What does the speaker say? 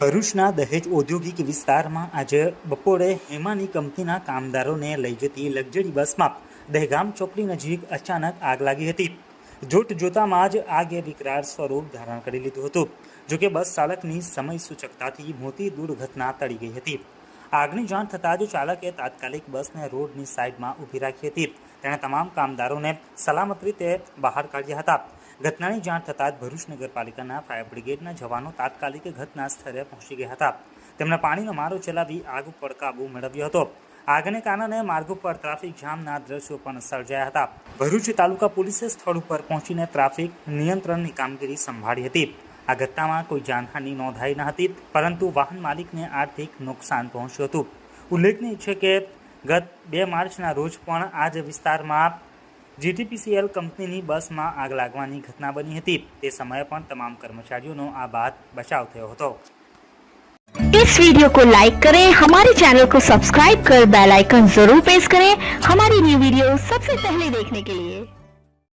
ભરૂચના દહેજ ઔદ્યોગિક વિસ્તારમાં આજે બપોરે હેમાની કંપનીના કામદારોને લઈ જતી લક્ઝરી બસમાં દહેગામ ચોકડી નજીક અચાનક આગ લાગી હતી. જોટ જોતામાં જ આગે વિકરાળ સ્વરૂપ ધારણ કરી લીધું હતું. જોકે બસ ચાલકની સમય સૂચકતાથી મોટી દુર્ઘટના ટળી ગઈ હતી. આગની જાણ થતાં જ ચાલકે તાત્કાલિક બસને રોડની સાઈડમાં ઊભી રાખી હતી. તેણે તમામ કામદારોને સલામત રીતે બહાર કાઢ્યા હતા. ઘટનાની જાણ થતાં જ ભરૂચ નગરપાલિકાના ફાયર બ્રિગેડના જવાનો તાત્કાલિક ઘટના સ્થળે પહોંચી ગયા હતા. તેમણે પાણીનો મારો ચલાવી આગ ઉપર કાબૂ મેળવ્યો હતો. આગને કારણે માર્ગ ઉપર ટ્રાફિક જામના દ્રશ્યો પણ સર્જાયા હતા. ભરૂચ તાલુકા પોલીસે સ્થળ ઉપર પહોંચીને ટ્રાફિક નિયંત્રણની કામગીરી સંભાળી હતી. આ ઘટનામાં કોઈ જાનહાની નોંધાઈ ન હતી, પરંતુ વાહન માલિકને આર્થિક નુકસાન પહોંચ્યું હતું. ઉલ્લેખનીય છે કે ગત બે માર્ચના રોજ પણ આ જ વિસ્તારમાં જીટીપીસીએલ કંપનીની બસમાં આગ લાગવાની ઘટના બની હતી તે સમયે પણ તમામ કર્મચારીઓનો આ બાદ બચાવ થયો હતો इस वीडियो को लाइक करें हमारे चैनल को सब्सक्राइब कर बेल आइकन जरूर प्रेस करें हमारी न्यू वीडियो सबसे पहले देखने के लिए